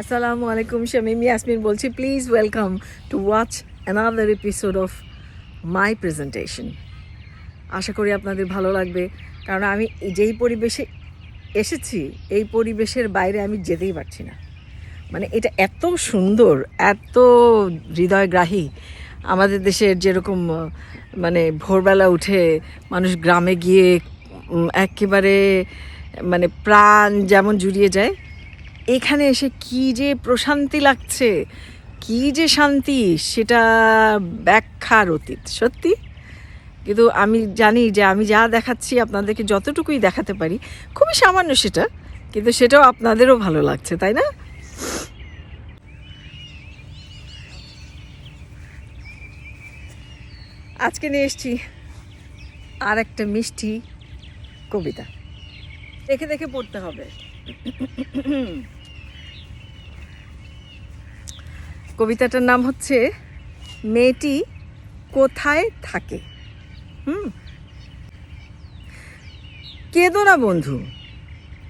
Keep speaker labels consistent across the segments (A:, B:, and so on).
A: আসসালামু আলাইকুম শামিম ইয়াসমিন বলছি please welcome to watch another episode of my presentation আশা করি আপনাদের ভালো লাগবে, কারণ আমি যেই পরিবেশে এসেছি, এই পরিবেশের বাইরে আমি যেতেই পারছি না। মানে এটা এত সুন্দর, এত হৃদয়গ্রাহী। আমাদের দেশের যেরকম মানে ভোরবেলা উঠে মানুষ গ্রামে গিয়ে একেবারে মানে প্রাণ যেমন জুড়িয়ে যায় এখানে এসে কি যে প্রশান্তি লাগছে, কি যে শান্তি, সেটা ব্যাখ্যার অতীত, সত্যি? কিন্তু আমি জানি যে আমি যা দেখাচ্ছি আপনাদেরকে যতটুকুই দেখাতে পারি, খুবই সামান্য সেটা, কিন্তু সেটাও আপনাদেরও ভালো লাগছে, তাই না? আজকে নিয়ে এসছি আর একটা মিষ্টি কবিতা। দেখে দেখে পড়তে হবে। কবিতাটার নাম হচ্ছে, মেয়েটি কোথায় থাকে? হুম? কেঁদো না বন্ধু,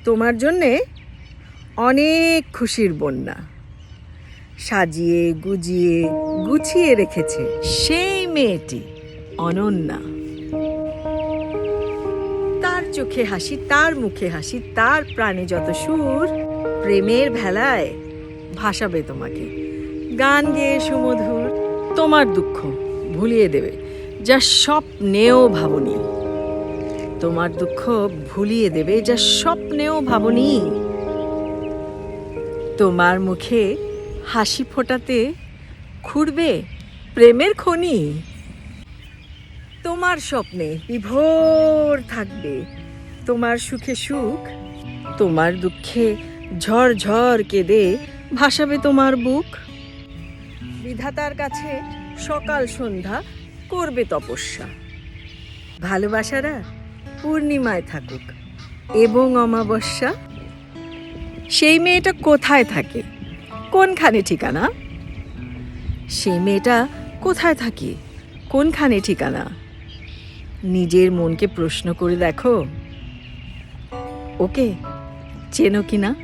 A: তোমার জন্যে অনেক খুশির বন্যা। সাজিয়ে, গুজিয়ে, গুছিয়ে রেখেছে সেই মেয়েটি অনন্যা। তার চোখে হাসি, তার মুখে হাসি, তার প্রাণে যত সুর, প্রেমের ভেলায় ভাসাবে তোমাকে। গান গেয়ে সুমধুর, তোমার দুঃখ ভুলিয়ে দেবে, যা স্বপ্নেও ভাবনি। তোমার দুঃখ ভুলিয়ে দেবে, যা স্বপ্নেও ভাবনি। তোমার মুখে হাসি ফোটাতে খুঁড়বে প্রেমের খনি। তোমার স্বপ্নে বিভোর থাকবে, তোমার সুখে সুখ, তোমার দুঃখে ঝড় ঝড় কেঁদে ভাসাবে তোমার বুক। বিধাতার কাছে সকাল সন্ধ্যা করবে তপস্যা। ভালোবাসারা পূর্ণিমায় থাকুক এবং অমাবস্যা। সেই মেয়েটা কোথায় থাকে? কোনখানে ঠিকানা? সেই মেয়েটা কোথায় থাকে? কোনখানে ঠিকানা? নিজের মনকে প্রশ্ন করে দেখো। ওকে চেনো কি না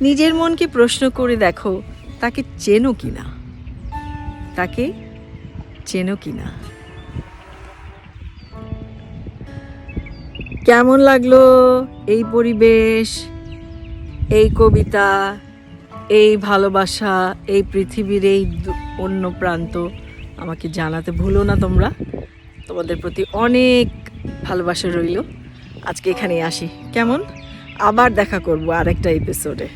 A: নিজের মনকে প্রশ্ন করে দেখো, তাকে চেনো কি না তাকে চেনো কি না কেমন লাগল এই পরিবেশ, এই কবিতা, এই ভালোবাসা, এই পৃথিবীর এই অন্য প্রান্ত? আমাকে জানাতে ভুলো না তোমরা। তোমাদের প্রতি অনেক ভালোবাসা রইল। আজকে এখানেই আসি। কেমন? আবার দেখা করব আরেকটা এপিসোডে